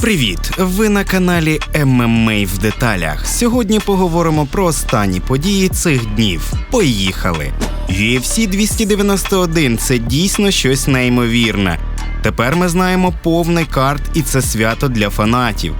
Привіт! Ви на каналі ММА в деталях. Сьогодні поговоримо про останні події цих днів. Поїхали! UFC 291 це дійсно щось неймовірне. Тепер ми знаємо повний карт, і це свято для фанатів.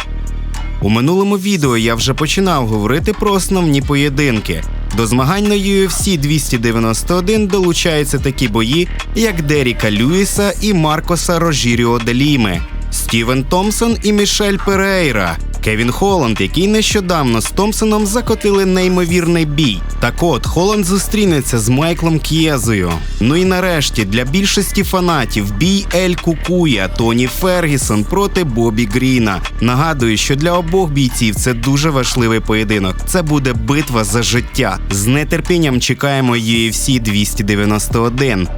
У минулому відео я вже починав говорити про основні поєдинки. До змагань на UFC 291 долучаються такі бої, як Деріка Люїса і Маркоса Рожіріо Деліме, Стівен Томпсон і Мішель Перейра, Кевін Холланд, який нещодавно з Томпсоном закотили неймовірний бій. Так от Холланд зустрінеться з Майклом К'єзою. Ну і нарешті для більшості фанатів бій Ель Кукуя Тоні Фергісон проти Бобі Гріна. Нагадую, що для обох бійців це дуже важливий поєдинок. Це буде битва за життя. З нетерпінням чекаємо UFC 291.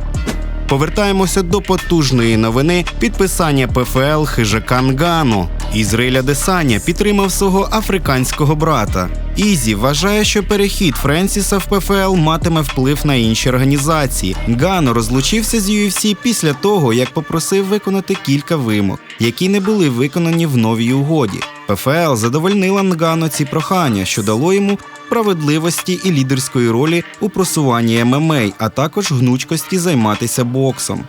Повертаємося до потужної новини підписання ПФЛ хижака Нгану. Ізраїля Десаня підтримав свого африканського брата. Ізі вважає, що перехід Френсіса в ПФЛ матиме вплив на інші організації. Нгано розлучився з UFC після того, як попросив виконати кілька вимог, які не були виконані в новій угоді. ПФЛ задовольнила Нгану ці прохання, що дало йому справедливості і лідерської ролі у просуванні ММА, а також гнучкості займатися боксом.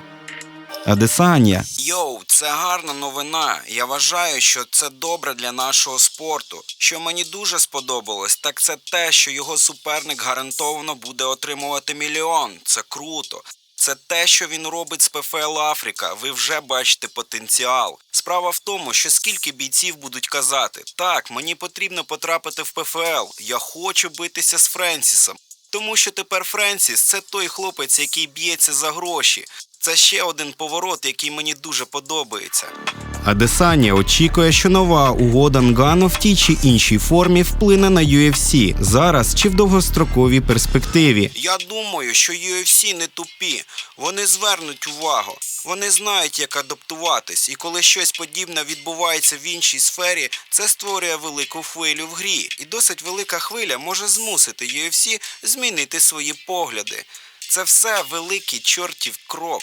Адесанія Йоу, це гарна новина. Я вважаю, що це добре для нашого спорту. Що мені дуже сподобалось, так це те, що його суперник гарантовано буде отримувати мільйон. Це круто. Це те, що він робить з ПФЛ Африка. Ви вже бачите потенціал. Справа в тому, що скільки бійців будуть казати: так, мені потрібно потрапити в ПФЛ. Я хочу битися з Френсісом. Тому що тепер Френсіс це той хлопець, який б'ється за гроші. Це ще один поворот, який мені дуже подобається. Адесанія очікує, що нова угода Нгану в тій чи іншій формі вплине на UFC зараз чи в довгостроковій перспективі. Я думаю, що UFC не тупі. Вони звернуть увагу. Вони знають, як адаптуватись, і коли щось подібне відбувається в іншій сфері, це створює велику хвилю в грі. І досить велика хвиля може змусити UFC змінити свої погляди. Це все великий чортів крок.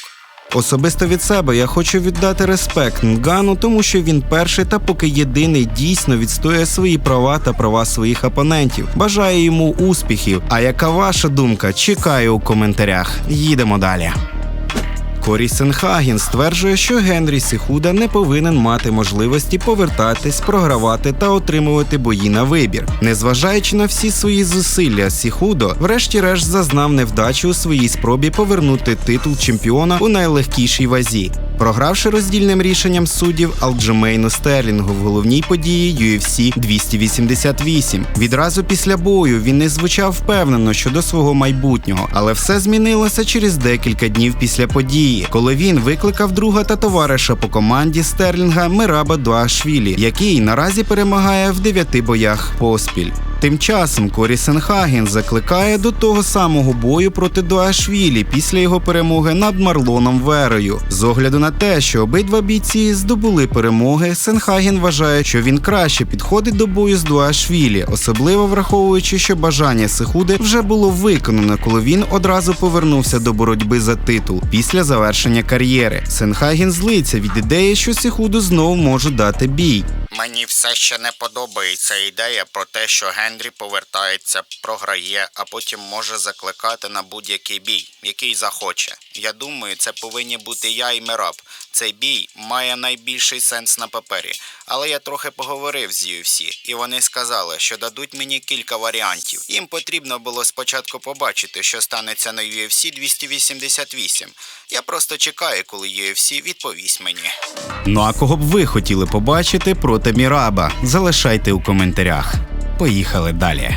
Особисто від себе я хочу віддати респект Нгану, тому що він перший та поки єдиний дійсно відстоює свої права та права своїх опонентів. Бажаю йому успіхів. А яка ваша думка? Чекаю у коментарях. Їдемо далі. Корі Сенхаген стверджує, що Генрі Сіхуда не повинен мати можливості повертатись, програвати та отримувати бої на вибір. Незважаючи на всі свої зусилля, Сіхудо, врешті-решт, зазнав невдачі у своїй спробі повернути титул чемпіона у найлегкішій вазі. Програвши роздільним рішенням суддів Алджемейну Стерлінгу в головній події UFC 288. Відразу після бою він не звучав впевнено щодо свого майбутнього, але все змінилося через декілька днів після події, коли він викликав друга та товариша по команді Стерлінга Мираба Дуашвілі, який наразі перемагає в дев'яти боях поспіль. Тим часом Корі Сенхаген закликає до того самого бою проти Дуашвілі після його перемоги над Марлоном Верою. З огляду на те, що обидва бійці здобули перемоги, Сенхаген вважає, що він краще підходить до бою з Дуашвілі, особливо враховуючи, що бажання Сихуди вже було виконано, коли він одразу повернувся до боротьби за титул після завершення кар'єри. Сенхаген злиться від ідеї, що Сихуду знову можуть дати бій. Мені все ще не подобається ідея про те, що Генрі повертається, програє, а потім може закликати на будь-який бій, який захоче. Я думаю, це повинні бути я і Мираб. Цей бій має найбільший сенс на папері. Але я трохи поговорив з UFC, і вони сказали, що дадуть мені кілька варіантів. Їм потрібно було спочатку побачити, що станеться на UFC 288. Я просто чекаю, коли UFC відповість мені. Ну а кого б ви хотіли побачити проти Міраба? Залишайте у коментарях. Поїхали далі.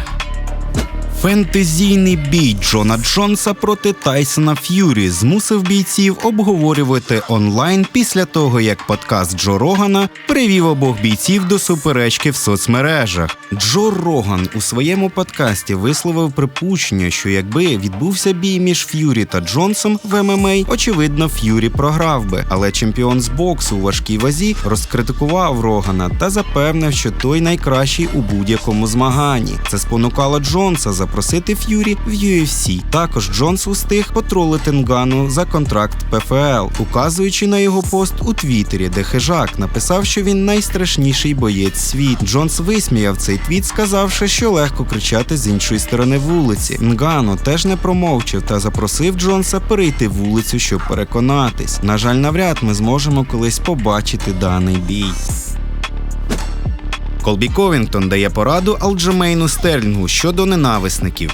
Фентезійний бій Джона Джонса проти Тайсона Ф'юрі змусив бійців обговорювати онлайн після того, як подкаст Джо Рогана привів обох бійців до суперечки в соцмережах. Джо Роган у своєму подкасті висловив припущення, що якби відбувся бій між Ф'юрі та Джонсом в ММА, очевидно, Ф'юрі програв би. Але чемпіон з боксу у важкій вазі розкритикував Рогана та запевнив, що той найкращий у будь-якому змаганні. Це спонукало Джонса запросити Ф'юрі в UFC. Також Джонс устиг потролити Нгану за контракт ПФЛ, указуючи на його пост у Твіттері, де хижак написав, що він найстрашніший боєць світ. Джонс висміяв цей твіт, сказавши, що легко кричати з іншої сторони вулиці. Нгану теж не промовчав та запросив Джонса перейти вулицю, щоб переконатись. На жаль, навряд ми зможемо колись побачити даний бій. Колбі Ковінгтон дає пораду Алджемейну Стерлінгу щодо ненависників.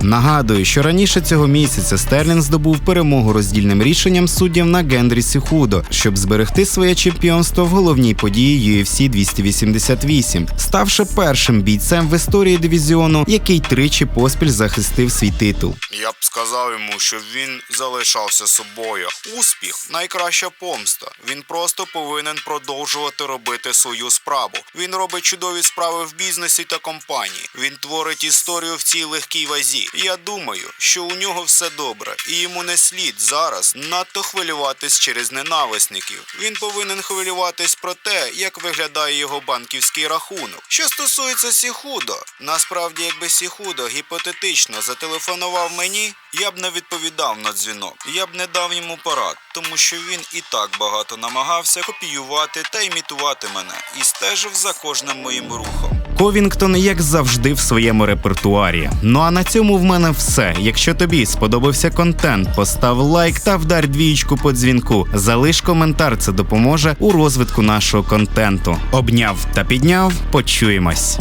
Нагадую, що раніше цього місяця Стерлінг здобув перемогу роздільним рішенням суддів на Генрісі Худо, щоб зберегти своє чемпіонство в головній події UFC 288, ставши першим бійцем в історії дивізіону, який тричі поспіль захистив свій титул. Я б сказав йому, щоб він залишався собою. Успіх найкраща помста. Він просто повинен продовжувати робити свою справу. Він робить чудові справи в бізнесі та компанії. Він творить історію в цій легкій вазі. Я думаю, що у нього все добре, і йому не слід зараз надто хвилюватись через ненависників. Він повинен хвилюватись про те, як виглядає його банківський рахунок. Що стосується Сіхудо, насправді, якби Сіхудо гіпотетично зателефонував мені, я б не відповідав на дзвінок. Я б не дав йому порад, тому що він і так багато намагався копіювати та імітувати мене і стежив за кожним моїм рухом. Ковінгтон, як завжди, в своєму репертуарі. Ну а на цьому в мене все. Якщо тобі сподобався контент, постав лайк та вдар двічку по дзвінку. Залиш коментар, це допоможе у розвитку нашого контенту. Обняв та підняв. Почуємось.